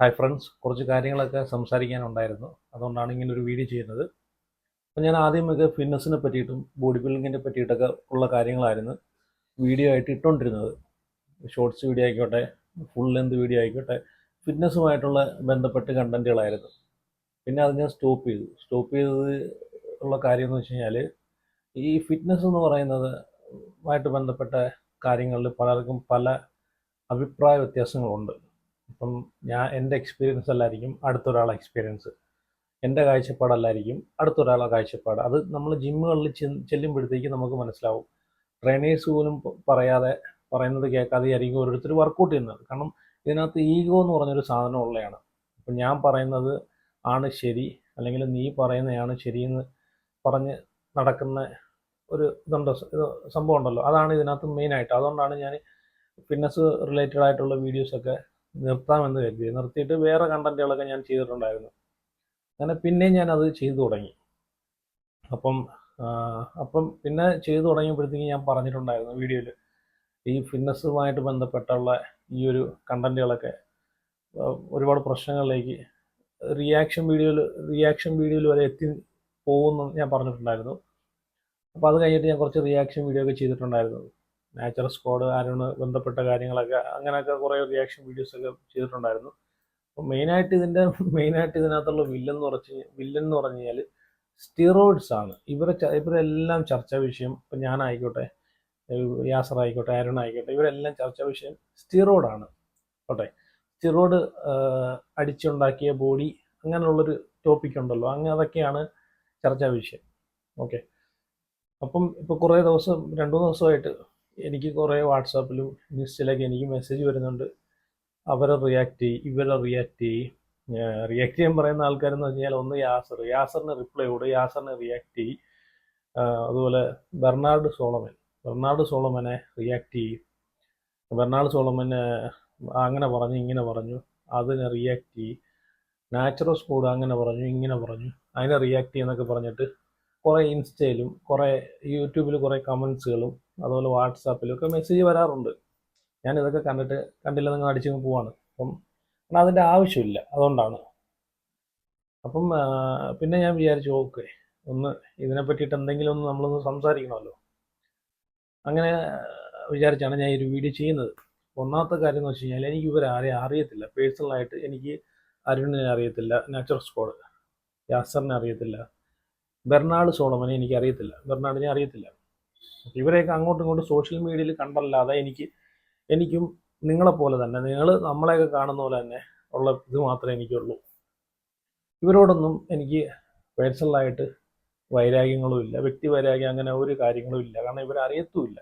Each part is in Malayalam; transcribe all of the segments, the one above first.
ഹായ് ഫ്രണ്ട്സ് കുറച്ച് കാര്യങ്ങളൊക്കെ സംസാരിക്കാനുണ്ടായിരുന്നു. അതുകൊണ്ടാണ് ഇങ്ങനെ ഒരു വീഡിയോ ചെയ്യുന്നത്. അപ്പം ഞാൻ ആദ്യമൊക്കെ ഫിറ്റ്നസ്സിനെ പറ്റിയിട്ടും ബോഡി ബിൽഡിങ്ങിനെ പറ്റിയിട്ടൊക്കെ ഉള്ള കാര്യങ്ങളായിരുന്നു വീഡിയോ ആയിട്ട് ഇട്ടുകൊണ്ടിരുന്നത് ഷോർട്സ് വീഡിയോ ആയിക്കോട്ടെ ഫുൾ ലെന്ത് വീഡിയോ ആയിക്കോട്ടെ ഫിറ്റ്നസ്സുമായിട്ടുള്ള ബന്ധപ്പെട്ട് കണ്ടന്റുകളായിരുന്നു പിന്നെ അത് ഞാൻ സ്റ്റോപ്പ് ചെയ്തു. സ്റ്റോപ്പ് ചെയ്തത് ഉള്ള കാര്യം എന്ന് വെച്ച് കഴിഞ്ഞാൽ ഈ ഫിറ്റ്നസ് എന്ന് പറയുന്നത് ആയിട്ട് ബന്ധപ്പെട്ട കാര്യങ്ങളിൽ പലർക്കും പല അഭിപ്രായ വ്യത്യാസങ്ങളുണ്ട്. ഇപ്പം ഞാൻ എന്റെ എക്സ്പീരിയൻസ് അല്ലായിരിക്കും അടുത്തൊരാളെ എക്സ്പീരിയൻസ് എന്റെ കാഴ്ചപ്പാടല്ലായിരിക്കും അടുത്തൊരാളെ കാഴ്ചപ്പാട്. അത് നമ്മൾ ജിമ്മുകളിൽ ചെല്ലുമ്പോഴത്തേക്ക് നമുക്ക് മനസ്സിലാവും. ട്രെയിനേഴ്സ് പോലും പറയാതെ പറയുന്നത് കേൾക്കാതെ ആയിരിക്കും ഓരോരുത്തർ വർക്കൗട്ട് ചെയ്യുന്നത്. കാരണം ഇതിനകത്ത് ഈഗോ എന്ന് പറഞ്ഞൊരു സാധനം ഉള്ളതാണ് അപ്പം ഞാൻ പറയുന്നത് ആണ് ശരി അല്ലെങ്കിൽ നീ പറയുന്നതാണ് ശരിയെന്ന് പറഞ്ഞ് നടക്കുന്ന ഒരു ഇതുണ്ട് ഇത് സംഭവം ഉണ്ടല്ലോ. അതാണ് ഇതിനകത്ത് മെയിനായിട്ട് അതുകൊണ്ടാണ് ഞാൻ ഫിറ്റ്നസ് റിലേറ്റഡ് ആയിട്ടുള്ള വീഡിയോസൊക്കെ നിർത്താമെന്ന് കരുതി. നിർത്തിയിട്ട് വേറെ കണ്ടന്റുകളൊക്കെ ഞാൻ ചെയ്തിട്ടുണ്ടായിരുന്നു. അങ്ങനെ പിന്നെയും ഞാൻ അത് ചെയ്തു തുടങ്ങി. അപ്പം അപ്പം പിന്നെ ചെയ്തു തുടങ്ങിയപ്പോഴത്തേക്കും ഞാൻ പറഞ്ഞിട്ടുണ്ടായിരുന്നു വീഡിയോയിൽ ഈ ഫിറ്റ്നസ്സുമായിട്ട് ബന്ധപ്പെട്ടുള്ള ഈ ഒരു കണ്ടന്റുകളൊക്കെ ഒരുപാട് പ്രശ്നങ്ങളിലേക്ക് റിയാക്ഷൻ വീഡിയോയിൽ റിയാക്ഷൻ വീഡിയോയിൽ വരെ എത്തി പോകുമെന്ന് ഞാൻ പറഞ്ഞിട്ടുണ്ടായിരുന്നു. അപ്പോൾ അത് കഴിഞ്ഞിട്ട് ഞാൻ കുറച്ച് റിയാക്ഷൻ വീഡിയോ ഒക്കെ ചെയ്തിട്ടുണ്ടായിരുന്നു. നാച്ചുറൽ സ്ക്വാഡ് ആരോട് ബന്ധപ്പെട്ട കാര്യങ്ങളൊക്കെ അങ്ങനെയൊക്കെ കുറേ റിയാക്ഷൻ വീഡിയോസ് ഒക്കെ ചെയ്തിട്ടുണ്ടായിരുന്നു. അപ്പോൾ മെയിനായിട്ട് ഇതിന്റെ മെയിനായിട്ട് ഇതിനകത്തുള്ള വില്ലൻ എന്ന് പറഞ്ഞ് വില്ലൻ എന്ന് പറഞ്ഞു കഴിഞ്ഞാൽ സ്റ്റിറോയിഡ്സ് ആണ്. ഇവരെ ഇവരെല്ലാം ചർച്ചാ വിഷയം. ഇപ്പം ഞാനായിക്കോട്ടെ യാസർ ആയിക്കോട്ടെ ആരോൺ ആയിക്കോട്ടെ ഇവരെല്ലാം ചർച്ചാ വിഷയം സ്റ്റിറോയിഡാണ് ഓട്ടെ സ്റ്റിറോയിഡ് അടിച്ചുണ്ടാക്കിയ ബോഡി അങ്ങനെയുള്ളൊരു ടോപ്പിക് ഉണ്ടല്ലോ. അങ്ങനെ അതൊക്കെയാണ് ചർച്ചാ വിഷയം. ഓക്കെ. അപ്പം ഇപ്പോൾ കുറേ ദിവസം രണ്ടു മൂന്ന് ദിവസമായിട്ട് എനിക്ക് കുറേ വാട്സാപ്പിലും ഇൻസ്റ്റയിലൊക്കെ എനിക്ക് മെസ്സേജ് വരുന്നുണ്ട്. അവരെ റിയാക്ട് ചെയ്യും ഇവരെ റിയാക്ട് ചെയ്യും. റിയാക്ട് ചെയ്യാൻ പറയുന്ന ആൾക്കാരെന്ന് വെച്ച് കഴിഞ്ഞാൽ ഒന്ന് യാസർ. യാസറിന് റിപ്ലൈ കൊടു യാസറിനെ റിയാക്ട് ചെയ്യും. അതുപോലെ ബെർണാർഡ് സോളമൻ. ബെർണാർഡ് സോളമനെ റിയാക്ട് ചെയ്യും. ബെർണാർഡ് സോളമന് അങ്ങനെ പറഞ്ഞു ഇങ്ങനെ പറഞ്ഞു. അതിനെ റിയാക്ട് ചെയ്യും. നാച്ചുറൽ സ്കൂഡ് അങ്ങനെ പറഞ്ഞു ഇങ്ങനെ പറഞ്ഞു. അതിനെ റിയാക്ട് ചെയ്യുന്നൊക്കെ പറഞ്ഞിട്ട് കുറേ ഇൻസ്റ്റയിലും കുറേ യൂട്യൂബിൽ കുറേ കമൻസുകളും അതുപോലെ വാട്സാപ്പിലും ഒക്കെ മെസ്സേജ് വരാറുണ്ട്. ഞാൻ ഇതൊക്കെ കണ്ടിട്ട് കണ്ടില്ല നിങ്ങൾ അടിച്ചു പോവാണ്. അപ്പം അതിന്റെ ആവശ്യമില്ല അതുകൊണ്ടാണ്. അപ്പം പിന്നെ ഞാൻ വിചാരിച്ചു ഓക്കെ ഒന്ന് ഇതിനെ പറ്റിയിട്ട് എന്തെങ്കിലും ഒന്ന് നമ്മളൊന്ന് സംസാരിക്കണമല്ലോ. അങ്ങനെ വിചാരിച്ചാണ് ഞാൻ ഈ ഒരു വീഡിയോ ചെയ്യുന്നത്. ഒന്നാമത്തെ കാര്യം എന്ന് വെച്ച് കഴിഞ്ഞാൽ എനിക്ക് ഇവരെ ആരെയും അറിയത്തില്ല. പേഴ്സണലായിട്ട് എനിക്ക് അരുണിനെ അറിയത്തില്ല നാച്ചുറൽ സ്കോഡ് യാസറിനെ അറിയത്തില്ല ബെർണാഡ് സോളമനെ എനിക്ക് അറിയത്തില്ല ബെർണാഡിനെ അറിയത്തില്ല. ഇവരെയൊക്കെ അങ്ങോട്ടും ഇങ്ങോട്ടും സോഷ്യൽ മീഡിയയിൽ കണ്ടല്ലാതെ എനിക്ക് എനിക്കും നിങ്ങളെപ്പോലെ തന്നെ നിങ്ങൾ നമ്മളെയൊക്കെ കാണുന്ന പോലെ തന്നെ ഉള്ള ഇത് മാത്രമേ എനിക്കുള്ളൂ. ഇവരോടൊന്നും എനിക്ക് പേഴ്സണലായിട്ട് വൈരാഗ്യങ്ങളും ഇല്ല. വ്യക്തി വൈരാഗ്യം അങ്ങനെ ഒരു കാര്യങ്ങളും ഇല്ല. കാരണം ഇവരറിയത്തുമില്ല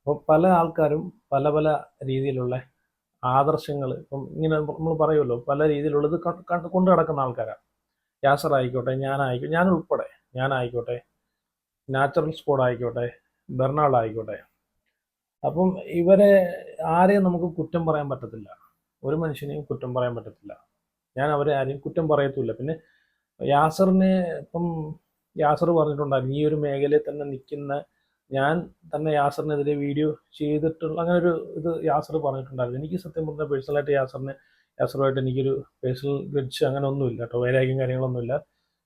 അപ്പോൾ പല ആൾക്കാരും പല പല രീതിയിലുള്ള ആദർശങ്ങൾ ഇപ്പം ഇങ്ങനെ നമ്മൾ പറയുമല്ലോ പല രീതിയിലുള്ളത് കൊണ്ട് നടക്കുന്ന ആൾക്കാരാണ് യാസർ ആയിക്കോട്ടെ ഞാനായിക്കോട്ടെ ഞാൻ ഉൾപ്പെടെ. ഞാനായിക്കോട്ടെ. നാച്ചുറൽ സ്ക്വാഡ് ആയിക്കോട്ടെ. ബെർണാൾ ആയിക്കോട്ടെ. അപ്പം ഇവരെ ആരെയും നമുക്ക് കുറ്റം പറയാൻ പറ്റത്തില്ല. ഒരു മനുഷ്യനെയും കുറ്റം പറയാൻ പറ്റത്തില്ല. ഞാൻ അവരെ ആരെയും കുറ്റം പറയത്തുമില്ല. പിന്നെ യാസറിനെ ഇപ്പം യാസർ പറഞ്ഞിട്ടുണ്ടായിരുന്നു ഈ ഒരു മേഖലയിൽ തന്നെ നിൽക്കുന്ന ഞാൻ തന്നെ യാസറിനെതിരെ വീഡിയോ ചെയ്തിട്ടുള്ള അങ്ങനെ ഒരു ഇത് യാസർ പറഞ്ഞിട്ടുണ്ടായിരുന്നു. എനിക്ക് സത്യം പറഞ്ഞാൽ പേഴ്സണലായിട്ട് യാസറിനെ യാസറുമായിട്ട് എനിക്കൊരു പേഴ്സണൽ ഗഡ്ജ് അങ്ങനെ ഒന്നുമില്ല കേട്ടോ. വൈരാഗ്യം കാര്യങ്ങളൊന്നുമില്ല.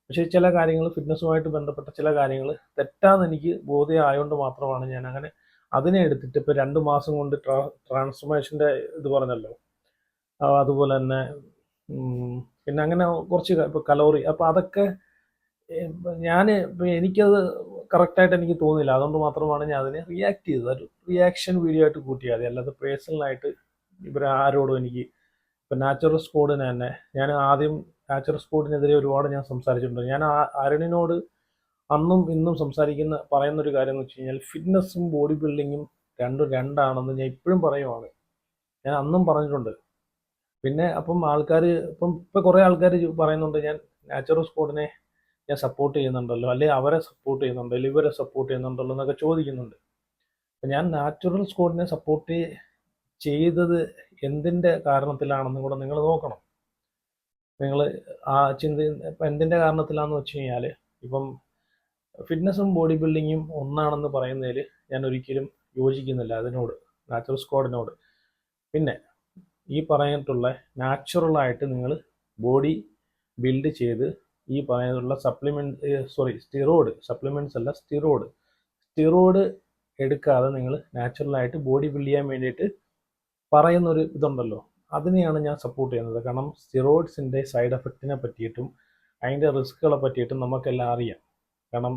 പക്ഷേ ചില കാര്യങ്ങൾ ഫിറ്റ്നസ്സുമായിട്ട് ബന്ധപ്പെട്ട ചില കാര്യങ്ങൾ തെറ്റാന്ന് എനിക്ക് ബോധ്യമായതുകൊണ്ട് മാത്രമാണ് ഞാൻ അങ്ങനെ അതിനെ എടുത്തിട്ട് ഇപ്പോൾ രണ്ട് മാസം കൊണ്ട് ട്രാ ട്രാൻസ്ഫോർമേഷന്റെ ഇത് പറഞ്ഞല്ലോ. അതുപോലെ തന്നെ പിന്നെ അങ്ങനെ കുറച്ച് ഇപ്പോൾ കലോറി അപ്പോൾ അതൊക്കെ ഞാൻ ഇപ്പം എനിക്കത് കറക്റ്റായിട്ട് എനിക്ക് തോന്നില്ല അതുകൊണ്ട് മാത്രമാണ് ഞാൻ അതിനെ റിയാക്ട് ചെയ്തത്. ഒരു റിയാക്ഷൻ വീഡിയോ ആയിട്ട് കൂട്ടിയാൽ മതി. അല്ലാതെ പേഴ്സണലായിട്ട് ഇവർ ആരോടും എനിക്ക് ഇപ്പം നാച്ചുറൽ സ്കോഡിന് തന്നെ ഞാൻ ആദ്യം നാച്ചുറൽ സ്പോർട്ടിനെതിരെ ഒരുപാട് ഞാൻ സംസാരിച്ചിട്ടുണ്ട്. ഞാൻ അരുണിനോട് അന്നും ഇന്നും സംസാരിക്കുന്ന പറയുന്ന ഒരു കാര്യം എന്ന് വെച്ച് കഴിഞ്ഞാൽ ഫിറ്റ്നസ്സും ബോഡി ബിൽഡിങ്ങും രണ്ടും രണ്ടാണെന്ന് ഞാൻ ഇപ്പോഴും പറയുവാണ്. ഞാൻ അന്നും പറഞ്ഞിട്ടുണ്ട്. പിന്നെ അപ്പം ആൾക്കാർ ഇപ്പം ഇപ്പം കുറേ ആൾക്കാർ പറയുന്നുണ്ട് ഞാൻ നാച്ചുറൽ സ്പോർട്ടിനെ ഞാൻ സപ്പോർട്ട് ചെയ്യുന്നുണ്ടല്ലോ അല്ലെങ്കിൽ അവരെ സപ്പോർട്ട് ചെയ്യുന്നുണ്ടോ അല്ലെങ്കിൽ ഇവരെ സപ്പോർട്ട് ചെയ്യുന്നുണ്ടല്ലോ എന്നൊക്കെ ചോദിക്കുന്നുണ്ട്. അപ്പം ഞാൻ നാച്ചുറൽ സ്കോഡിനെ സപ്പോർട്ട് ചെയ്തത് എന്തിന്റെ കാരണത്തിലാണെന്നും കൂടെ നിങ്ങൾ നോക്കണം. നിങ്ങൾ ആ ചിന്ത എന്തിന്റെ കാരണത്തിലാണെന്ന് വെച്ച് കഴിഞ്ഞാൽ ഇപ്പം ഫിറ്റ്നസ്സും ബോഡി ബിൽഡിങ്ങും ഒന്നാണെന്ന് പറയുന്നതിൽ ഞാൻ ഒരിക്കലും യോജിക്കുന്നില്ല അതിനോട് നാച്ചുറൽ സ്ക്വാഡിനോട് പിന്നെ ഈ പറഞ്ഞിട്ടുള്ള നാച്ചുറലായിട്ട് നിങ്ങൾ ബോഡി ബിൽഡ് ചെയ്ത് ഈ പറഞ്ഞിട്ടുള്ള സപ്ലിമെന്റ് സോറി സ്റ്റിറോയിഡ് സപ്ലിമെന്റ്സ് അല്ല സ്റ്റിറോയിഡ് സ്റ്റിറോയിഡ് എടുക്കാതെ നിങ്ങൾ നാച്ചുറലായിട്ട് ബോഡി ബിൽഡ് ചെയ്യാൻ വേണ്ടിയിട്ട് പറയുന്നൊരു ഇതുണ്ടല്ലോ. അതിനെയാണ് ഞാൻ സപ്പോർട്ട് ചെയ്യുന്നത്. കാരണം സ്റ്റിറോയിഡ്സിന്റെ സൈഡ് എഫക്റ്റിനെ പറ്റിയിട്ടും അതിന്റെ റിസ്ക്കുകളെ പറ്റിയിട്ടും നമുക്കെല്ലാം അറിയാം. കാരണം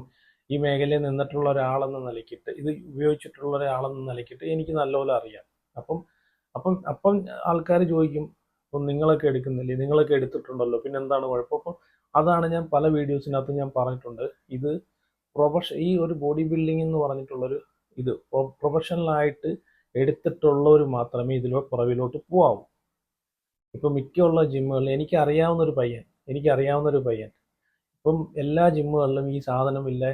ഈ മേഖലയിൽ നിന്നിട്ടുള്ള ഒരാളെന്ന നിലയ്ക്കിട്ട് ഇത് ഉപയോഗിച്ചിട്ടുള്ള ഒരാളെന്ന നിലയ്ക്കിട്ട് എനിക്ക് നല്ലപോലെ അറിയാം. അപ്പം അപ്പം അപ്പം ആൾക്കാർ ചോദിക്കും അപ്പം നിങ്ങളൊക്കെ എടുക്കുന്നില്ലേ? നിങ്ങളൊക്കെ എടുത്തിട്ടുണ്ടല്ലോ? പിന്നെ എന്താണ് കുഴപ്പം? അപ്പം അതാണ് ഞാൻ പല വീഡിയോസിനകത്ത് ഞാൻ പറഞ്ഞിട്ടുണ്ട്. ഇത് പ്രൊഫഷ ഈ ഒരു ബോഡി ബിൽഡിംഗ് എന്ന് പറഞ്ഞിട്ടുള്ളൊരു ഇത് പ്രൊഫഷണലായിട്ട് എടുത്തിട്ടുള്ളവർ മാത്രമേ ഇതിലോ പുറവിലോട്ട് പോവാവൂ. ഇപ്പം മിക്കുള്ള ജിമ്മുകളിൽ എനിക്ക് അറിയാവുന്ന ഒരു പയ്യൻ എനിക്ക് അറിയാവുന്ന ഒരു പയ്യൻ. ഇപ്പം എല്ലാ ജിമ്മുകളിലും ഈ സാധനം ഇല്ല.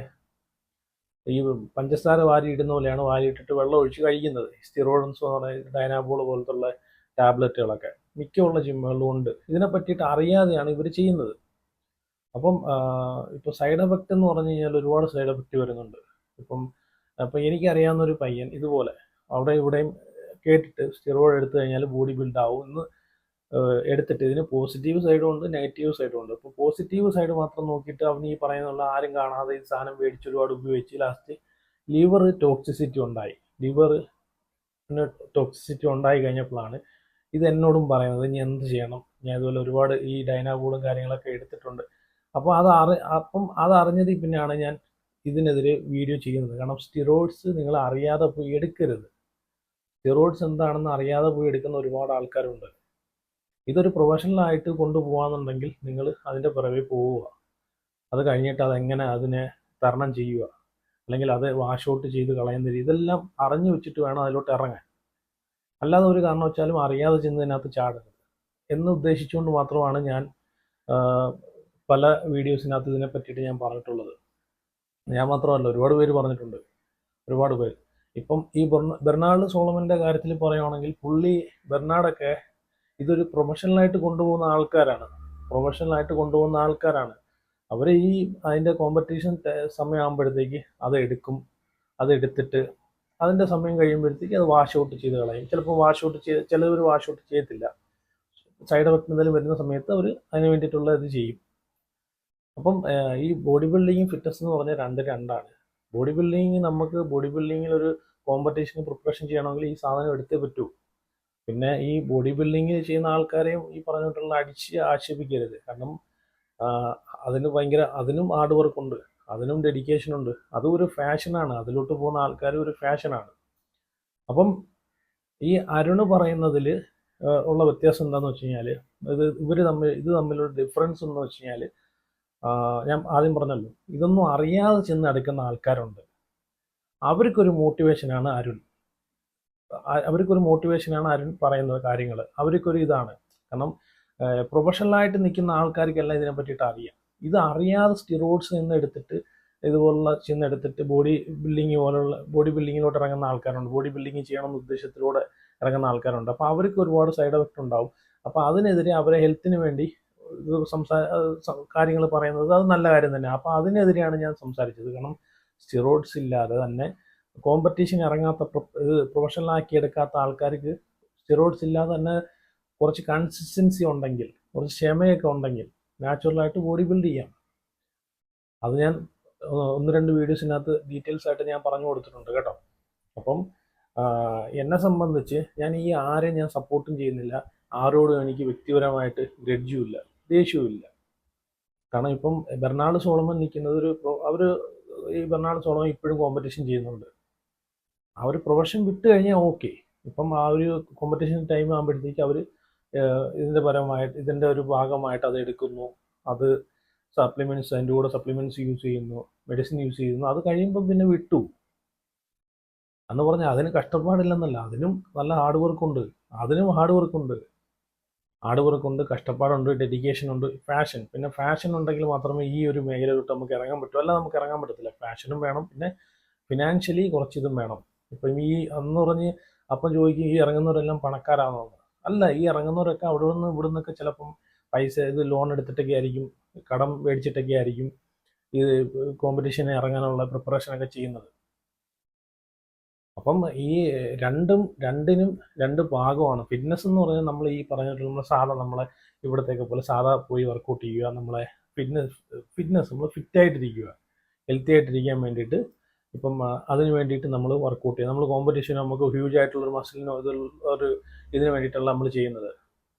ഈ പഞ്ചസാര വാരി ഇടുന്ന പോലെയാണ് വാരി ഇട്ടിട്ട് വെള്ളം ഒഴിച്ച് കഴിക്കുന്നത്. സ്റ്റിറോയിഡ്സ് എന്ന് പറയുന്ന ഡൈനാബോൾ പോലത്തുള്ള ടാബ്ലറ്റുകളൊക്കെ മിക്കുള്ള ജിമ്മുകളിലും ഉണ്ട്. ഇതിനെ പറ്റിയിട്ട് അറിയാതെയാണ് ഇവർ ചെയ്യുന്നത്. അപ്പം ഇപ്പോൾ സൈഡ് എഫക്റ്റ് എന്ന് പറഞ്ഞു കഴിഞ്ഞാൽ ഒരുപാട് സൈഡ് എഫക്റ്റ് വരുന്നുണ്ട്. ഇപ്പം അപ്പം എനിക്കറിയാവുന്ന ഒരു പയ്യൻ ഇതുപോലെ. അവിടെ ഇവിടെയും കേട്ടിട്ട് സ്റ്റിറോയിഡ് എടുത്തു കഴിഞ്ഞാൽ ബോഡി ബിൽഡ് ആവും എന്ന് എടുത്തിട്ട്. ഇതിന് പോസിറ്റീവ് സൈഡും ഉണ്ട് നെഗറ്റീവ് സൈഡും ഉണ്ട്. അപ്പോൾ പോസിറ്റീവ് സൈഡ് മാത്രം നോക്കിയിട്ട് അവൻ ഈ പറയുന്നുള്ള ആരും കാണാതെ ഈ സാധനം മേടിച്ച് ഒരുപാട് ഉപയോഗിച്ച് ലാസ്റ്റ് ലിവർ ടോക്സിസിറ്റി ഉണ്ടായി. ലിവർ ടോക്സിസിറ്റി ഉണ്ടായി കഴിഞ്ഞപ്പോഴാണ് ഇത് എന്നോടും പറയുന്നത് ഇനി എന്ത് ചെയ്യണം? ഞാൻ ഇതുപോലെ ഒരുപാട് ഈ ഡൈനാബോളും കാര്യങ്ങളൊക്കെ എടുത്തിട്ടുണ്ട്. അപ്പോൾ അത് അറി അപ്പം അത് പിന്നെയാണ് ഞാൻ ഇതിനെതിരെ വീഡിയോ ചെയ്യുന്നത്. കാരണം സ്റ്റിറോയിഡ്സ് നിങ്ങൾ അറിയാതെ പോയി എടുക്കരുത്. സ്റ്റിറോയിഡ്സ് എന്താണെന്ന് അറിയാതെ പോയി എടുക്കുന്ന ഒരുപാട് ആൾക്കാരുണ്ട്. ഇതൊരു പ്രൊഫഷണലായിട്ട് കൊണ്ടുപോകാന്നുണ്ടെങ്കിൽ നിങ്ങൾ അതിന്റെ പിറകെ പോവുക. അത് കഴിഞ്ഞിട്ട് അതെങ്ങനെ അതിനെ തരണം ചെയ്യുക? അല്ലെങ്കിൽ അത് വാഷ് ഔട്ട് ചെയ്ത് കളയുന്ന ഇതെല്ലാം അറിഞ്ഞു വെച്ചിട്ട് വേണം അതിലോട്ട് ഇറങ്ങാൻ. അല്ലാതെ ഒരു കാരണവശാലും അറിയാതെ ചെന്നതിനകത്ത് ചാടരുത്. എന്ന് ഉദ്ദേശിച്ചുകൊണ്ട് മാത്രമാണ് ഞാൻ പല വീഡിയോസിനകത്ത് ഇതിനെ പറ്റിയിട്ട് ഞാൻ പറഞ്ഞിട്ടുള്ളത്. ഞാൻ മാത്രമല്ല ഒരുപാട് പേര് പറഞ്ഞിട്ടുണ്ട്. ഒരുപാട് പേര്. ഇപ്പം ഈ ബെർണാൾഡ് സോളമന്റെ കാര്യത്തിൽ പറയുവാണെങ്കിൽ പുള്ളി ബെർണാഡൊക്കെ ഇതൊരു പ്രൊഫഷണലായിട്ട് കൊണ്ടുപോകുന്ന ആൾക്കാരാണ്. പ്രൊഫഷണലായിട്ട് കൊണ്ടുപോകുന്ന ആൾക്കാരാണ്. അവർ ഈ അതിന്റെ കോമ്പറ്റീഷൻ സമയമാകുമ്പോഴത്തേക്ക് അത് എടുക്കും. അത് എടുത്തിട്ട് അതിന്റെ സമയം കഴിയുമ്പോഴത്തേക്ക് അത് വാഷ് ഔട്ട് ചെയ്ത് കളയും. ചിലപ്പോൾ വാഷ് ഔട്ട് ചെയ്ത് ചിലവർ വാഷ് ഔട്ട് ചെയ്യത്തില്ല. സൈഡ് എഫക്റ്റ് എന്തെങ്കിലും വരുന്ന സമയത്ത് അവർ അതിന് വേണ്ടിയിട്ടുള്ള ഇത് ചെയ്യും. അപ്പം ഈ ബോഡി ബിൽഡിങ്ങും ഫിറ്റ്നസ് എന്ന് പറഞ്ഞാൽ രണ്ട് രണ്ടാണ്. ബോഡി ബിൽഡിങ് നമുക്ക് ബോഡി ബിൽഡിങ്ങിൽ ഒരു കോമ്പറ്റീഷന് പ്രിപ്പറേഷൻ ചെയ്യണമെങ്കിൽ ഈ സാധനം എടുത്തേ പറ്റൂ. പിന്നെ ഈ ബോഡി ബിൽഡിങ് ചെയ്യുന്ന ആൾക്കാരെയും ഈ പറഞ്ഞിട്ടുള്ള അടിച്ച് ആക്ഷേപിക്കരുത്. കാരണം അതിന് ഭയങ്കര അതിനും ഹാർഡ് വർക്ക് ഉണ്ട്. അതിനും ഡെഡിക്കേഷൻ ഉണ്ട്. അതും ഒരു ഫാഷനാണ് അതിലോട്ട് പോകുന്ന ആൾക്കാർ ഒരു ഫാഷനാണ് അപ്പം ഈ അരുണ് പറയുന്നതിൽ ഉള്ള വ്യത്യാസം എന്താണെന്ന് വെച്ച് കഴിഞ്ഞാൽ ഇത് ഇവർ തമ്മിൽ ഇത് തമ്മിലുള്ള ഡിഫറൻസ് എന്ന് വെച്ച് കഴിഞ്ഞാൽ ഞാൻ ആദ്യം പറഞ്ഞല്ലോ ഇതൊന്നും അറിയാതെ ചെന്ന് എടുക്കുന്ന ആൾക്കാരുണ്ട്. അവർക്കൊരു മോട്ടിവേഷനാണ് അരുൺ. അവർക്കൊരു മോട്ടിവേഷനാണ് അരുൺ പറയുന്ന കാര്യങ്ങൾ അവർക്കൊരു ഇതാണ്. കാരണം പ്രൊഫഷണലായിട്ട് നിൽക്കുന്ന ആൾക്കാർക്കെല്ലാം ഇതിനെ പറ്റിയിട്ട് അറിയാം. ഇത് അറിയാതെ സ്റ്റിറോയിഡ്സ് നിന്ന് എടുത്തിട്ട് ഇതുപോലുള്ള ചിന്ന എടുത്തിട്ട് ബോഡി ബിൽഡിങ് പോലുള്ള ബോഡി ബിൽഡിങ്ങിലോട്ട് ഇറങ്ങുന്ന ആൾക്കാരുണ്ട്. ബോഡി ബിൽഡിങ് ചെയ്യണം എന്ന ഉദ്ദേശത്തിലൂടെ ഇറങ്ങുന്ന ആൾക്കാരുണ്ട്. അപ്പോൾ അവർക്ക് ഒരുപാട് സൈഡ് എഫക്റ്റ് ഉണ്ടാവും. അപ്പോൾ അതിനെതിരെ അവരെ ഹെൽത്തിന് വേണ്ടി ഇത് സംസാ കാര്യങ്ങൾ പറയുന്നത് അത് നല്ല കാര്യം തന്നെ അപ്പോൾ അതിനെതിരെയാണ് ഞാൻ സംസാരിച്ചത്. കാരണം സ്റ്റിറോയിഡ്സ് ഇല്ലാതെ തന്നെ കോമ്പറ്റീഷൻ ഇറങ്ങാത്ത പ്രൊ- ഇത് പ്രൊഫഷണലാക്കി എടുക്കാത്ത ആൾക്കാർക്ക് സ്റ്റിറോയിഡ്സ് ഇല്ലാതെ തന്നെ കുറച്ച് കൺസിസ്റ്റൻസി ഉണ്ടെങ്കിൽ കുറച്ച് ക്ഷമയൊക്കെ ഉണ്ടെങ്കിൽ നാച്ചുറലായിട്ട് ബോഡി ബിൽഡ് ചെയ്യാം. അത് ഞാൻ ഒന്ന് രണ്ട് വീഡിയോസിനകത്ത് ഡീറ്റെയിൽസ് ആയിട്ട് ഞാൻ പറഞ്ഞു കൊടുത്തിട്ടുണ്ട് കേട്ടോ. അപ്പം എന്നെ സംബന്ധിച്ച് ഞാൻ ഈ ആരെയും ഞാൻ സപ്പോർട്ടും ചെയ്യുന്നില്ല. ആരോടും എനിക്ക് വ്യക്തിപരമായിട്ട് ഗ്രഡ്ജും ഇല്ല ദേഷ്യവും ഇല്ല. കാരണം ഇപ്പം ബെർണാൾഡ് സോളമൻ നിൽക്കുന്നത് ഒരു അവർ ഈ ബെർണാൾഡ് സോളമൻ ഇപ്പോഴും കോമ്പറ്റീഷൻ ചെയ്യുന്നുണ്ട്. ആ ഒരു പ്രൊഫഷൻ വിട്ട് കഴിഞ്ഞാൽ ഓക്കെ ഇപ്പം ആ ഒരു കോമ്പറ്റീഷൻ ടൈം ആകുമ്പോഴത്തേക്ക് അവർ ഇതിന്റെ പരമായിട്ട് ഇതിന്റെ ഒരു ഭാഗമായിട്ട് അത് എടുക്കുന്നു. അത് സപ്ലിമെന്റ്സ് അതിന്റെ കൂടെ സപ്ലിമെന്റ്സ് യൂസ് ചെയ്യുന്നു മെഡിസിൻ യൂസ് ചെയ്യുന്നു. അത് കഴിയുമ്പം പിന്നെ വിട്ടു. എന്ന് പറഞ്ഞാൽ അതിന് കഷ്ടപ്പാടില്ലെന്നല്ല അതിനും നല്ല ഹാർഡ് വർക്ക് ഉണ്ട്. അതിനും ഹാർഡ് വർക്ക് ഉണ്ട്. ഹാർഡ് വർക്ക് ഉണ്ട് കഷ്ടപ്പാടുണ്ട് ഡെഡിക്കേഷൻ ഉണ്ട് ഫാഷൻ പിന്നെ ഫാഷൻ ഉണ്ടെങ്കിൽ മാത്രമേ ഈ ഒരു മേഖലയിലോട്ട് നമുക്ക് ഇറങ്ങാൻ പറ്റൂ. അല്ല നമുക്ക് ഇറങ്ങാൻ പറ്റത്തില്ല. ഫാഷനും വേണം. പിന്നെ ഫിനാൻഷ്യലി കുറച്ചിതും വേണം. ഇപ്പം ഈ അന്ന് പറഞ്ഞ് അപ്പം ചോദിക്കും ഈ ഇറങ്ങുന്നവരെല്ലാം പണക്കാരാണോന്ന് അല്ല ഈ ഇറങ്ങുന്നവരൊക്കെ അവിടെ നിന്ന് ഇവിടെ നിന്നൊക്കെ ചിലപ്പം പൈസ ഇത് ലോൺ എടുത്തിട്ടൊക്കെ ആയിരിക്കും കടം മേടിച്ചിട്ടൊക്കെ ആയിരിക്കും ഈ കോമ്പറ്റീഷന് ഇറങ്ങാനുള്ള പ്രിപ്പറേഷൻ ഒക്കെ ചെയ്യുന്നത്. അപ്പം ഈ രണ്ടും രണ്ടിനും രണ്ട് ഭാഗമാണ് ഫിറ്റ്നസ് എന്ന് പറഞ്ഞാൽ നമ്മൾ ഈ പറഞ്ഞിട്ടുള്ള നമ്മൾ സാധാ നമ്മളെ ഇവിടത്തേക്ക് പോലെ സാധാ പോയി വർക്കൗട്ട് ചെയ്യുക നമ്മളെ ഫിറ്റ്നസ് ഫിറ്റ്നസ് നമ്മൾ ഫിറ്റ് ആയിട്ടിരിക്കുക ഹെൽത്തി ആയിട്ടിരിക്കാൻ വേണ്ടിയിട്ട് ഇപ്പം അതിന് വേണ്ടിയിട്ട് നമ്മൾ വർക്കൗട്ട് ചെയ്യുക നമ്മൾ കോമ്പറ്റീഷൻ നമുക്ക് ഹ്യൂജ് ആയിട്ടുള്ള ഒരു മസിലിനോ ഇത് ഒരു ഇതിന് വേണ്ടിയിട്ടല്ല നമ്മൾ ചെയ്യുന്നത്.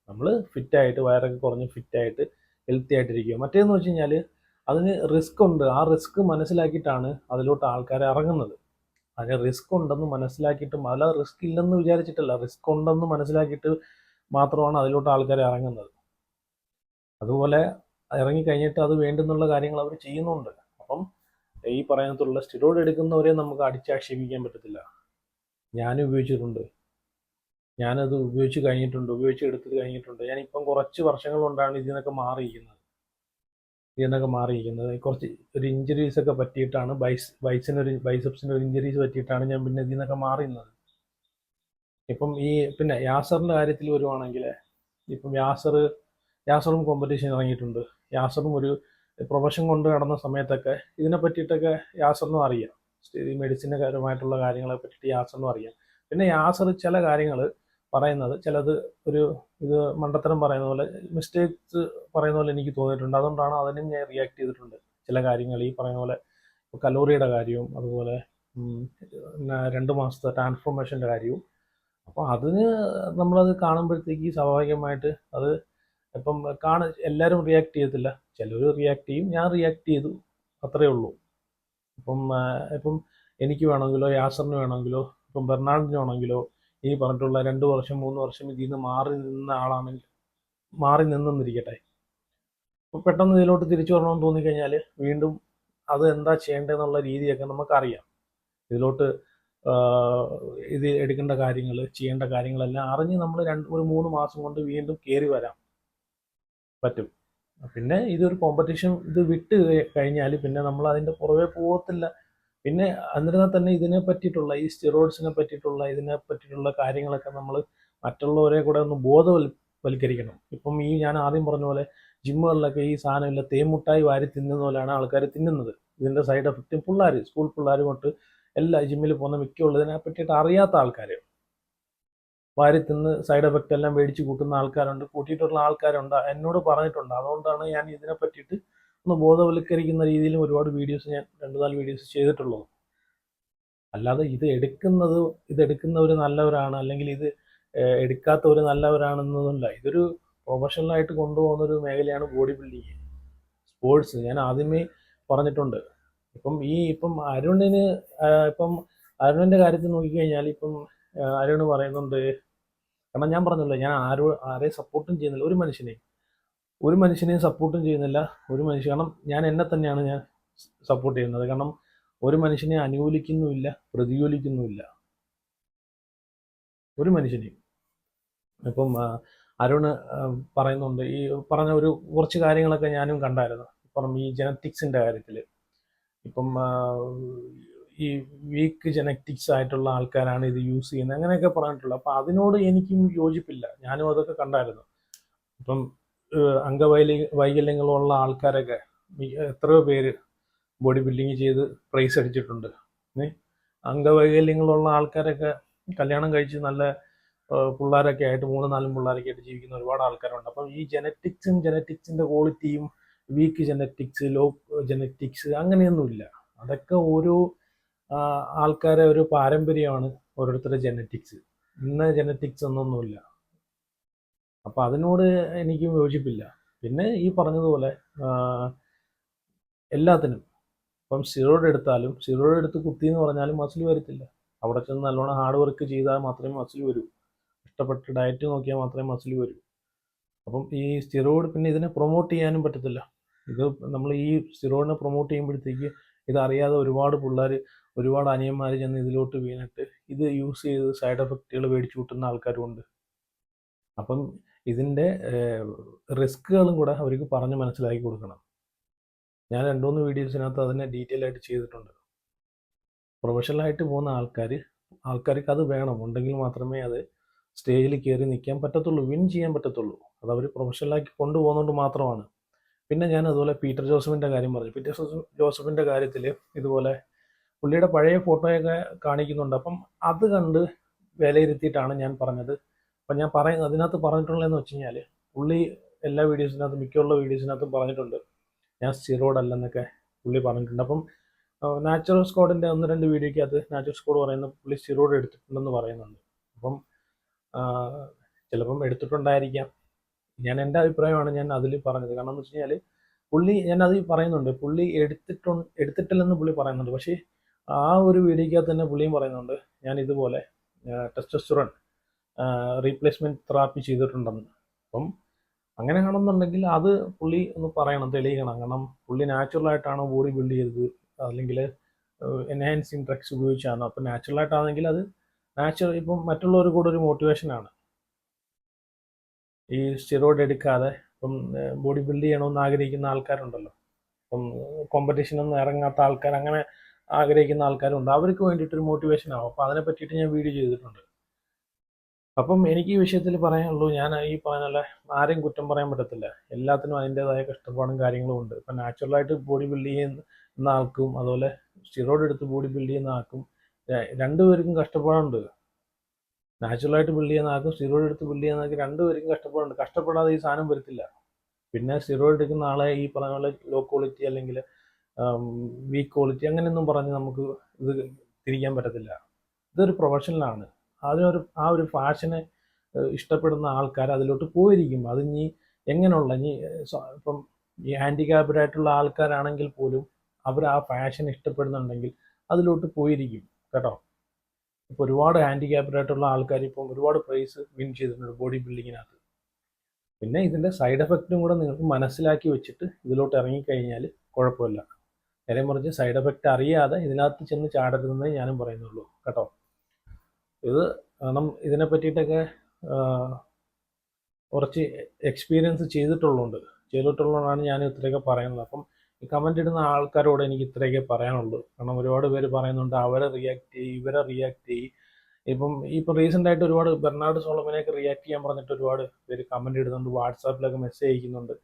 നമ്മൾ ഫിറ്റായിട്ട് വയറൊക്കെ കുറഞ്ഞ് ഫിറ്റായിട്ട് ഹെൽത്തി ആയിട്ടിരിക്കുക. മറ്റേന്ന് വെച്ച് കഴിഞ്ഞാൽ അതിന് റിസ്ക് ഉണ്ട്. ആ റിസ്ക് മനസ്സിലാക്കിയിട്ടാണ് അതിലോട്ട് ആൾക്കാർ ഇറങ്ങുന്നത്. അതിന് റിസ്ക് ഉണ്ടെന്ന് മനസ്സിലാക്കിയിട്ടും അല്ല റിസ്ക് ഇല്ലെന്ന് വിചാരിച്ചിട്ടല്ല. റിസ്ക് ഉണ്ടെന്ന് മനസ്സിലാക്കിയിട്ട് മാത്രമാണ് അതിലോട്ട് ആൾക്കാർ ഇറങ്ങുന്നത്. അതുപോലെ ഇറങ്ങിക്കഴിഞ്ഞിട്ട് അത് വേണ്ടുന്നുള്ള കാര്യങ്ങൾ അവർ ചെയ്യുന്നുണ്ട്. അപ്പം ഈ പറയുന്നതുള്ള സ്റ്റിറോയിഡ് എടുക്കുന്നവരെ നമുക്ക് അടിച്ചാക്ഷേപിക്കാൻ പറ്റത്തില്ല. ഞാനും ഉപയോഗിച്ചിട്ടുണ്ട്. ഞാനത് ഉപയോഗിച്ച് കഴിഞ്ഞിട്ടുണ്ട്. ഉപയോഗിച്ച് എടുത്തിട്ട് കഴിഞ്ഞിട്ടുണ്ട്. ഞാനിപ്പം കുറച്ച് വർഷങ്ങൾ കൊണ്ടാണ് ഇതിൽ നിന്നൊക്കെ മാറിയിരിക്കുന്നത്. ഇതിൽ നിന്നൊക്കെ മാറിയിരിക്കുന്നത്. കുറച്ച് ഒരു ഇഞ്ചുറീസ് ഒക്കെ പറ്റിയിട്ടാണ് ബൈസ് ബൈസിനൊരു ബൈസപ്സിനൊരു ഇഞ്ചുറീസ് പറ്റിയിട്ടാണ് ഞാൻ പിന്നെ ഇതിൽ നിന്നൊക്കെ മാറിയുന്നത് ഇപ്പം ഈ പിന്നെ യാസറിന്റെ കാര്യത്തിൽ വരുവാണെങ്കിൽ ഇപ്പം യാസർ യാസറും കോമ്പറ്റീഷൻ ഇറങ്ങിയിട്ടുണ്ട്. യാസറും ഒരു പ്രൊഫഷൻ കൊണ്ട് നടന്ന സമയത്തൊക്കെ ഇതിനെ പറ്റിയിട്ടൊക്കെ യാസറിനും അറിയാം. ഈ മെഡിസിന്റെ കാര്യമായിട്ടുള്ള കാര്യങ്ങളെ പറ്റിയിട്ട് യാസറിനും അറിയാം. പിന്നെ യാസർ ചില കാര്യങ്ങൾ പറയുന്നത് ചിലത് ഒരു ഇത് മണ്ടത്തരം പറയുന്ന പോലെ മിസ്റ്റേക്സ് പറയുന്ന പോലെ എനിക്ക് തോന്നിയിട്ടുണ്ട്. അതുകൊണ്ടാണ് അതിനും ഞാൻ റിയാക്ട് ചെയ്തിട്ടുണ്ട്. ചില കാര്യങ്ങൾ ഈ പറയുന്ന പോലെ കലോറിയുടെ കാര്യവും അതുപോലെ രണ്ട് മാസത്തെ ട്രാൻസ്ഫോർമേഷന്റെ കാര്യവും. അപ്പോൾ അതിന് നമ്മളത് കാണുമ്പോഴത്തേക്ക് സ്വാഭാവികമായിട്ട് അത് ഇപ്പം കാണ എല്ലാവരും റിയാക്ട് ചെയ്യത്തില്ല. ചിലർ റിയാക്ട് ചെയ്യും ഞാൻ റിയാക്ട് ചെയ്തു. അത്രേ ഉള്ളൂ. അപ്പം ഇപ്പം എനിക്ക് വേണമെങ്കിലോ യാസറിന് വേണമെങ്കിലോ ഇപ്പം ബെർണാഡിന് വേണമെങ്കിലോ ഈ പറഞ്ഞിട്ടുള്ള രണ്ട് വർഷം മൂന്ന് വർഷം ഇതിൽ നിന്ന് മാറി നിന്ന ആളാണെങ്കിൽ മാറി നിന്നെന്നിരിക്കട്ടെ അപ്പോൾ പെട്ടെന്ന് ഇതിലോട്ട് തിരിച്ചു വരണമെന്ന് തോന്നിക്കഴിഞ്ഞാൽ വീണ്ടും അത് എന്താ ചെയ്യേണ്ടതെന്നുള്ള രീതിയൊക്കെ നമുക്കറിയാം. ഇതിലോട്ട് ഇത് എടുക്കേണ്ട കാര്യങ്ങൾ ചെയ്യേണ്ട കാര്യങ്ങളെല്ലാം അറിഞ്ഞ് നമ്മൾ രണ്ട് ഒരു മൂന്ന് മാസം കൊണ്ട് വീണ്ടും കയറി വരാം. പറ്റും. പിന്നെ ഇതൊരു കോമ്പറ്റീഷൻ ഇത് വിട്ട് കഴിഞ്ഞാൽ പിന്നെ നമ്മൾ അതിന്റെ പുറകെ പോകത്തില്ല പിന്നെ എന്നിരുന്നാൽ തന്നെ ഇതിനെ പറ്റിയിട്ടുള്ള ഈ സ്റ്റിറോയിഡ്സിനെ പറ്റിയിട്ടുള്ള ഇതിനെ പറ്റിയിട്ടുള്ള കാര്യങ്ങളൊക്കെ നമ്മൾ മറ്റുള്ളവരെ കൂടെ ഒന്ന് ബോധവൽക്കരിക്കണം. ഇപ്പം ഈ ഞാൻ ആദ്യം പറഞ്ഞ പോലെ ജിമ്മുകളിലൊക്കെ ഈ സാധനമില്ല തേമുട്ടായി വാരി തിന്നുന്ന പോലെയാണ് ആൾക്കാർ തിന്നുന്നത്. ഇതിന്റെ സൈഡ് എഫക്റ്റും പിള്ളേർ സ്കൂൾ പിള്ളേർ തൊട്ട് എല്ലാ ജിമ്മിൽ പോകുന്ന മിക്കുള്ളതിനെ പറ്റിയിട്ട് അറിയാത്ത ആൾക്കാർ വാരി തിന്ന് സൈഡ് എഫക്റ്റ് എല്ലാം മേടിച്ച് കൂട്ടുന്ന ആൾക്കാരുണ്ട് കൂട്ടിയിട്ടുള്ള ആൾക്കാരുണ്ട് എന്നോട് പറഞ്ഞിട്ടുണ്ട്. അതുകൊണ്ടാണ് ഞാൻ ഇതിനെ പറ്റിയിട്ട് ഒന്ന് ബോധവൽക്കരിക്കുന്ന രീതിയിലും ഒരുപാട് വീഡിയോസ് ഞാൻ രണ്ട് നാല് വീഡിയോസ് ചെയ്തിട്ടുള്ളത്. അല്ലാതെ ഇത് എടുക്കുന്നത് ഇത് എടുക്കുന്നവർ നല്ലവരാണ് അല്ലെങ്കിൽ ഇത് എടുക്കാത്തവർ നല്ലവരാണെന്നൊന്നുമില്ല. ഇതൊരു പ്രൊഫഷണലായിട്ട് കൊണ്ടുപോകുന്ന ഒരു മേഖലയാണ് ബോഡി ബിൽഡിങ് സ്പോർട്സ് ഞാൻ ആദ്യമേ പറഞ്ഞിട്ടുണ്ട്. ഇപ്പം ഈ ഇപ്പം അരുണിന് ഇപ്പം അരുണിന്റെ കാര്യത്തിൽ നോക്കിക്കഴിഞ്ഞാൽ ഇപ്പം അരുൺ പറയുന്നുണ്ട് കാരണം ഞാൻ പറഞ്ഞല്ലോ ഞാൻ ആരോ ആരെയും സപ്പോർട്ടും ചെയ്യുന്നില്ല. ഒരു മനുഷ്യനെയും. ഒരു മനുഷ്യനെയും സപ്പോർട്ടും ചെയ്യുന്നില്ല. ഒരു മനുഷ്യ കാരണം ഞാൻ എന്നെ തന്നെയാണ് ഞാൻ സപ്പോർട്ട് ചെയ്യുന്നത്. കാരണം ഒരു മനുഷ്യനെ അനുകൂലിക്കുന്നുമില്ല പ്രതികൂലിക്കുന്നുമില്ല. ഒരു മനുഷ്യനെയും. ഇപ്പം അരുണ് പറയുന്നുണ്ട്. ഈ പറഞ്ഞ ഒരു കുറച്ച് കാര്യങ്ങളൊക്കെ ഞാനും കണ്ടായിരുന്നു. ഇപ്പം ഈ ജനറ്റിക്സിന്റെ കാര്യത്തിൽ ഇപ്പം ഈ വീക്ക് ജനറ്റിക്സ് ആയിട്ടുള്ള ആൾക്കാരാണ് ഇത് യൂസ് ചെയ്യുന്നത്. അങ്ങനെയൊക്കെ പറഞ്ഞിട്ടുള്ളത് അപ്പം അതിനോട് എനിക്കും യോജിപ്പില്ല. ഞാനും അതൊക്കെ കണ്ടായിരുന്നു. അപ്പം അംഗവൈലി വൈകല്യങ്ങളുള്ള ആൾക്കാരൊക്കെ എത്രയോ പേര് ബോഡി ബിൽഡിങ് ചെയ്ത് പ്രൈസ് അടിച്ചിട്ടുണ്ട്? അംഗവൈകല്യങ്ങളുള്ള ആൾക്കാരൊക്കെ കല്യാണം കഴിച്ച് നല്ല പിള്ളേരൊക്കെ ആയിട്ട് മൂന്ന് നാലും പിള്ളേരൊക്കെ ആയിട്ട് ജീവിക്കുന്ന ഒരുപാട് ആൾക്കാരുണ്ട്. അപ്പം ഈ ജനറ്റിക്സും ജനറ്റിക്സിന്റെ ക്വാളിറ്റിയും വീക്ക് ജനറ്റിക്സ് ലോ ജനറ്റിക്സ് അങ്ങനെയൊന്നുമില്ല. അതൊക്കെ ഓരോ ആൾക്കാരെ ഒരു പാരമ്പര്യമാണ് ഓരോരുത്തരുടെ ജനറ്റിക്സ് ഇന്ന ജനറ്റിക്സ് എന്നൊന്നുമില്ല. അപ്പം അതിനോട് എനിക്ക് യോജിപ്പില്ല. പിന്നെ ഈ പറഞ്ഞതുപോലെ എല്ലാത്തിനും. ഇപ്പം സിറോയിഡ് എടുത്താലും സിറോയിഡ് എടുത്ത് കുത്തി എന്ന് പറഞ്ഞാലും മസിൽ വരത്തില്ല. അവിടെ ചെന്ന് നല്ലോണം ഹാർഡ് വർക്ക് ചെയ്താൽ മാത്രമേ മസിൽ വരൂ. ഇഷ്ടപ്പെട്ട ഡയറ്റ് നോക്കിയാൽ മാത്രമേ മസിൽ വരൂ. അപ്പം ഈ സ്റ്റിറോയിഡ് പിന്നെ ഇതിനെ പ്രൊമോട്ട് ചെയ്യാനും പറ്റത്തില്ല. ഇത് നമ്മൾ ഈ സ്റ്റിറോയിഡിനെ പ്രൊമോട്ട് ചെയ്യുമ്പോഴത്തേക്ക് ഇതറിയാതെ ഒരുപാട് പിള്ളേർ ഒരുപാട് അനിയന്മാർ ചെന്ന് ഇതിലോട്ട് വീണിട്ട് ഇത് യൂസ് ചെയ്ത് സൈഡ് എഫക്റ്റുകൾ മേടിച്ചു കൂട്ടുന്ന ആൾക്കാരുമുണ്ട്. അപ്പം ഇതിന്റെ റിസ്ക്കുകളും കൂടെ അവർക്ക് പറഞ്ഞ് മനസ്സിലാക്കി കൊടുക്കണം. ഞാൻ രണ്ട് മൂന്ന് വീഡിയോസിനകത്ത് അതിനെ ഡീറ്റെയിൽ ആയിട്ട് ചെയ്തിട്ടുണ്ട്. പ്രൊഫഷണലായിട്ട് പോകുന്ന ആൾക്കാർ ആൾക്കാർക്ക് അത് വേണം. ഉണ്ടെങ്കിൽ മാത്രമേ അത് സ്റ്റേജിൽ കയറി നിൽക്കാൻ പറ്റത്തുള്ളൂ വിൻ ചെയ്യാൻ പറ്റത്തുള്ളൂ. അത് അവർ പ്രൊഫഷണലാക്കി കൊണ്ടുപോകുന്നതുകൊണ്ട് മാത്രമാണ്. പിന്നെ ഞാൻ അതുപോലെ പീറ്റർ ജോസഫിന്റെ കാര്യം പറഞ്ഞു. പീറ്റർ ജോസഫ് ജോസഫിന്റെ കാര്യത്തിൽ ഇതുപോലെ പുള്ളിയുടെ പഴയ ഫോട്ടോയൊക്കെ കാണിക്കുന്നുണ്ട്. അപ്പം അത് കണ്ട് വിലയിരുത്തിയിട്ടാണ് ഞാൻ പറഞ്ഞത്. അപ്പം ഞാൻ പറയുന്നത് അതിനകത്ത് പറഞ്ഞിട്ടുള്ളതെന്ന് വെച്ച് കഴിഞ്ഞാൽ പുള്ളി എല്ലാ വീഡിയോസിനകത്തും മിക്കുള്ള വീഡിയോസിനകത്തും പറഞ്ഞിട്ടുണ്ട്. ഞാൻ അല്ലെന്നൊക്കെ പുള്ളി പറഞ്ഞിട്ടുണ്ട്. അപ്പം നാച്ചുറൽ സ്കോഡിന്റെ ഒന്ന് രണ്ട് വീഡിയോയ്ക്കകത്ത് നാച്ചുറൽ സ്കോഡ് പറയുന്ന പുള്ളി സ്റ്റിറോഡ് എടുത്തിട്ടുണ്ടെന്ന് പറയുന്നുണ്ട്. അപ്പം ചിലപ്പം എടുത്തിട്ടുണ്ടായിരിക്കാം. ഞാൻ എന്റെ അഭിപ്രായമാണ് ഞാൻ അതിൽ പറഞ്ഞത്. കാരണം എന്ന് വെച്ച് കഴിഞ്ഞാൽ പുള്ളി ഞാൻ അത് പറയുന്നുണ്ട്. പുള്ളി എടുത്തിട്ടു എടുത്തിട്ടില്ലെന്ന് പുള്ളി പറയുന്നുണ്ട്. പക്ഷേ ആ ഒരു വീഡിയോയ്ക്കകത്ത് തന്നെ പുള്ളിയും പറയുന്നുണ്ട് ഞാൻ ഇതുപോലെ ടെസ്റ്റസ്റ്റുറൻ റീപ്ലേസ്മെന്റ് തെറാപ്പി ചെയ്തിട്ടുണ്ടെന്ന്. അപ്പം അങ്ങനെ കാണുന്നുണ്ടെങ്കിൽ അത് പുള്ളി ഒന്ന് പറയണം തെളിയിക്കണം. കാരണം പുള്ളി നാച്ചുറലായിട്ടാണ് ബോഡി ബിൽഡ് ചെയ്തത്? അല്ലെങ്കിൽ എൻഹാൻസിങ് ഡ്രഗ്സ് ഉപയോഗിച്ചാണോ? അപ്പം നാച്ചുറലായിട്ടാണെങ്കിൽ അത് നാച്ചുറൽ ഇപ്പം മറ്റുള്ളവർ കൂടെ ഒരു മോട്ടിവേഷനാണ്. ഈ സ്റ്റിറോയിഡ് എടുക്കാതെ ഇപ്പം ബോഡി ബിൽഡ് ചെയ്യണമെന്ന് ആഗ്രഹിക്കുന്ന ആൾക്കാരുണ്ടല്ലോ. ഇപ്പം കോമ്പറ്റീഷനൊന്നും ഇറങ്ങാത്ത ആൾക്കാർ അങ്ങനെ ആഗ്രഹിക്കുന്ന ആൾക്കാരുണ്ട്. അവർക്ക് വേണ്ടിയിട്ടൊരു മോട്ടിവേഷൻ ആവും. അപ്പോൾ അതിനെ പറ്റിയിട്ട് ഞാൻ വീഡിയോ ചെയ്തിട്ടുണ്ട്. അപ്പം എനിക്ക് ഈ വിഷയത്തിൽ പറയാനുള്ളൂ ഞാൻ ഈ പറഞ്ഞ ആരെയും കുറ്റം പറയാൻ പറ്റത്തില്ല. എല്ലാത്തിനും അതിന്റെതായ കഷ്ടപ്പാടും കാര്യങ്ങളും ഉണ്ട്. ഇപ്പം നാച്ചുറലായിട്ട് ബോഡി ബിൽഡ് ചെയ്യുന്ന ആൾക്കും അതുപോലെ സ്റ്റിറോയിഡ് എടുത്ത് ബോഡി ബിൽഡ് ചെയ്യുന്ന ആൾക്കും രണ്ടുപേർക്കും കഷ്ടപ്പാടുണ്ട്. നാച്ചുറലായിട്ട് ബിൽഡ് ചെയ്യുന്ന ആൾക്കും സ്റ്റിറോയിഡ് എടുത്ത് ബിൽഡ് ചെയ്യുന്ന ആൾക്ക് രണ്ടുപേർക്കും കഷ്ടപ്പാടുണ്ട്. കഷ്ടപ്പെടാതെ ഈ സാധനം വരത്തില്ല. പിന്നെ സ്റ്റിറോയിഡ് എടുക്കുന്ന ആളെ ഈ പറഞ്ഞ പോലെ ലോ ക്വാളിറ്റി അല്ലെങ്കിൽ വീക്ക് ക്വാളിറ്റി അങ്ങനെയൊന്നും പറഞ്ഞ് നമുക്ക് ഇത് തിരിക്കാൻ പറ്റത്തില്ല. ഇതൊരു പ്രൊഫഷണലാണ് അതിനൊരു ആ ഒരു ഫാഷനെ ഇഷ്ടപ്പെടുന്ന ആൾക്കാർ അതിലോട്ട് പോയിരിക്കും. അത് ഇനി എങ്ങനെയുള്ള ഇനി ഇപ്പം ഈ ഹാൻഡിക്യാപ്ഡ് ആയിട്ടുള്ള ആൾക്കാരാണെങ്കിൽ പോലും അവർ ആ ഫാഷൻ ഇഷ്ടപ്പെടുന്നുണ്ടെങ്കിൽ അതിലോട്ട് പോയിരിക്കും. കേട്ടോ? ഇപ്പോൾ ഒരുപാട് ഹാൻഡിക്യാപ്ഡ് ആയിട്ടുള്ള ആൾക്കാർ ഇപ്പം ഒരുപാട് പ്രൈസ് വിൻ ചെയ്തിട്ടുണ്ട് ബോഡി ബിൽഡിങ്ങിനകത്ത് പിന്നെ ഇതിന്റെ സൈഡ് എഫക്റ്റും കൂടെ നിങ്ങൾക്ക് മനസ്സിലാക്കി വെച്ചിട്ട് ഇതിലോട്ട് ഇറങ്ങിക്കഴിഞ്ഞാൽ കുഴപ്പമില്ല. നേരെ മറിച്ച് സൈഡ് എഫക്റ്റ് അറിയാതെ ഇതിനകത്ത് ചെന്ന് ചാടരുതെന്നേ ഞാനും പറയുന്നുള്ളൂ. കേട്ടോ? ഇത് കാരണം ഇതിനെ പറ്റിയിട്ടൊക്കെ കുറച്ച് എക്സ്പീരിയൻസ് ചെയ്തിട്ടുള്ളതുകൊണ്ട് ചെയ്തിട്ടുള്ളതുകൊണ്ടാണ് ഞാൻ ഇത്രയൊക്കെ പറയുന്നത്. അപ്പം കമന്റ് ഇടുന്ന ആൾക്കാരോട് എനിക്ക് ഇത്രയൊക്കെ പറയാനുള്ളൂ. കാരണം ഒരുപാട് പേര് പറയുന്നുണ്ട് അവരെ റിയാക്ട് ചെയ്യും ഇവരെ റിയാക്ട് ചെയ്യും. ഇപ്പം ഇപ്പം റീസെന്റ് ആയിട്ട് ഒരുപാട് ബെർണാഡ് സോളമനെയൊക്കെ റിയാക്ട് ചെയ്യാൻ പറഞ്ഞിട്ട് ഒരുപാട് പേര് കമന്റ് ഇടുന്നുണ്ട് വാട്സാപ്പിലൊക്കെ മെസ്സേജ് അയക്കുന്നുണ്ട്.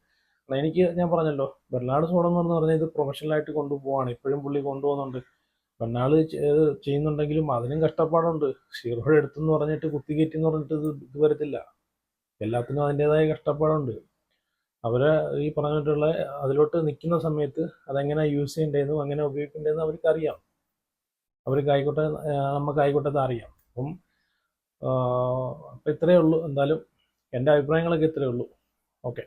എനിക്ക് ഞാൻ പറഞ്ഞല്ലോ ബെർണാഡ് സോളമൻ എന്ന് പറഞ്ഞാൽ ഇത് പ്രൊഫഷണലായിട്ട് കൊണ്ടുപോവാണ് ഇപ്പോഴും പുള്ളി കൊണ്ടുപോകുന്നുണ്ട്. ബെർണാഡ് ചെയ്യുന്നുണ്ടെങ്കിലും അതിനും കഷ്ടപ്പാടുണ്ട്. ഷീറോഡ് എടുത്തെന്ന് പറഞ്ഞിട്ട് കുത്തിക്കയറ്റി എന്ന് പറഞ്ഞിട്ട് ഇത് ഇത് വരത്തില്ല. എല്ലാത്തിനും അതിന്റെതായ കഷ്ടപ്പാടുണ്ട്. അവരെ ഈ പറഞ്ഞിട്ടുള്ള അതിലോട്ട് നിൽക്കുന്ന സമയത്ത് അതെങ്ങനെ യൂസ് ചെയ്യേണ്ടതെന്നും അങ്ങനെ ഉപയോഗിക്കേണ്ടതെന്നും അവർക്ക് അറിയാം. അവർക്ക് ആയിക്കോട്ടെ നമുക്ക് ആയിക്കോട്ടെ അറിയാം. അപ്പം അപ്പം ഇത്രയേ ഉള്ളൂ. എന്തായാലും എന്റെ അഭിപ്രായങ്ങളൊക്കെ ഇത്രയേ ഉള്ളൂ. ഓക്കെ.